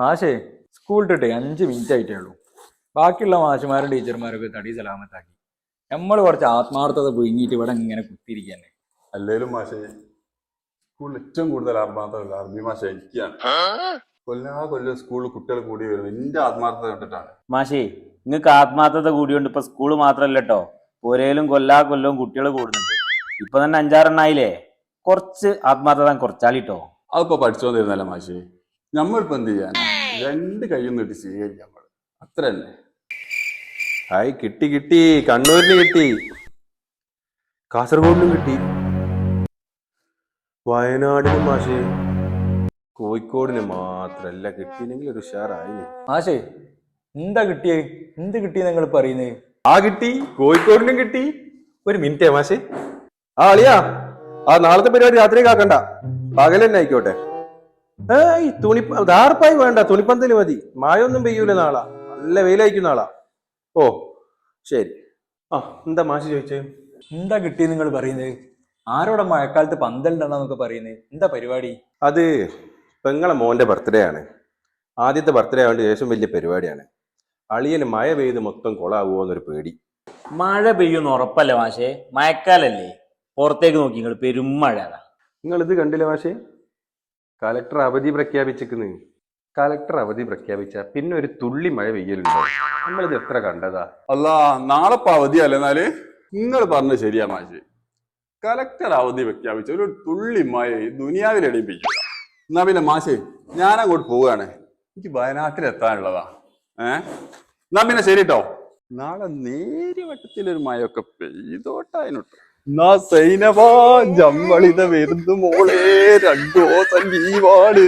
മാഷേ സ്കൂൾ ഇട്ടിട്ടേ അഞ്ച് മിനിറ്റ് ആയിട്ടേ ഉള്ളൂ. ബാക്കിയുള്ള മാഷുമാരും ടീച്ചർമാരൊക്കെ തടി സലാമത്താക്കി. നമ്മൾ കുറച്ച് ആത്മാർത്ഥത പുഴുങ്ങിയിട്ട് ഇവിടെ ഇങ്ങനെ കുത്തിയിരിക്കന്നെ അല്ലേലും മാഷേ സ്കൂളിൽ ഏറ്റവും കൂടുതൽ ആത്മാർത്ഥത അറബി മാഷ എനിക്കാണ്. കൊല്ലാ കൊല്ലം സ്കൂളിൽ കുട്ടികൾ കൂടി വരുന്നു. എന്റെ ആത്മാർത്ഥത കണ്ടിട്ടാണ്. മാഷേ നിങ്ങൾക്ക് ആത്മാർത്ഥത കൂടിയുണ്ട് ഇപ്പൊ സ്കൂൾ മാത്രല്ല കേട്ടോ ഒരേലും കൊല്ലാ കൊല്ലവും കുട്ടികൾ കൂടുന്നുണ്ട്. ഇപ്പൊ തന്നെ അഞ്ചാറെണ്ണായില്ലേ? കുറച്ച് ആത്മാർത്ഥത കുറച്ചാലിട്ടോ അതിപ്പോ പഠിച്ചോണ്ടിരുന്നല്ല മാഷെ? നമ്മളിപ്പോ എന്ത് ചെയ്യാൻ രണ്ട് കൈയും നീട്ടി സ്വീകരിക്കാം നമ്മൾ അത്ര തന്നെ. ഹായ് കിട്ടി കിട്ടി. കണ്ണൂരിന് കിട്ടി. കാസർഗോഡിനും കിട്ടി. വയനാടിനും മാഷേ. കോഴിക്കോടിന് മാത്രല്ല കിട്ടിയില്ലെങ്കിൽ ഒരു ഉഷാറായി. മാഷേ എന്താ കിട്ടിയേ? എന്ത് കിട്ടി നിങ്ങൾ പറയുന്നത് ആ കിട്ടി കോഴിക്കോടിനും കിട്ടി. ഒരു മിനിറ്റേ മാഷേ. ആ അളിയാ. ആ നാളത്തെ പരിപാടി രാത്രി കാക്കണ്ട പകലെന്നെ ആയിക്കോട്ടെ. ഏയ് തുണി ധാർപ്പായി വേണ്ട തുണിപ്പന്തൽ മതി. മായൊന്നും പെയ്യൂല നാളാ. നല്ല വെയിലായിരിക്കും നാളാ. ഓ ശരി. ആ എന്താ മാഷി ചോദിച്ചേ? എന്താ കിട്ടി നിങ്ങൾ പറയുന്നത് ആരോടെ മഴക്കാലത്ത് പന്തലുണ്ടെന്നൊക്കെ പറയുന്നത് എന്താ പരിപാടി? അത് പെങ്ങളെ മോന്റെ ബർത്ത്ഡേ ആണ്. ആദ്യത്തെ ബർത്ത്ഡേ ആയതുകൊണ്ട് ശേഷം വലിയ പരിപാടിയാണ്. അളിയന് മഴ പെയ്ത് മൊത്തം കൊളാവുമോ എന്നൊരു പേടി. മഴ പെയ്യുന്ന ഉറപ്പല്ല മാഷേ? മഴക്കാലല്ലേ? പുറത്തേക്ക് നോക്കി നിങ്ങൾ പെരുമഴ നിങ്ങൾ ഇത് കണ്ടില്ല മാഷേ? കലക്ടർ അവധി പ്രഖ്യാപിച്ചിരിക്കുന്നു. കലക്ടർ അവധി പ്രഖ്യാപിച്ച പിന്നെ ഒരു തുള്ളി മഴ പെയ്യലുണ്ടോ? നമ്മളിത് എത്ര കണ്ടതാ? അല്ല നാളെ ഇപ്പൊ അവധിയല്ലേ എന്നാൽ? നിങ്ങൾ പറഞ്ഞത് ശരിയാ മാഷി. കലക്ടർ അവധി പ്രഖ്യാപിച്ച ഒരു തുള്ളി മഴ ദുനിയാവിൽ എടിപ്പിക്കുക എന്നാ പിന്നെ മാഷേ ഞാൻ അങ്ങോട്ട് പോവുകയാണ്. എനിക്ക് വയനാട്ടിൽ എത്താനുള്ളതാ ഏ? എന്നാ പിന്നെ ശരി കേട്ടോ നാളെ നേരിവട്ടത്തിലൊരു മഴയൊക്കെ പെയ്തോട്ടായിനോട്ടോ സൈനവാ ജമ്മളിത വരുന്നു മോളെ രണ്ടോ ലീവാണ്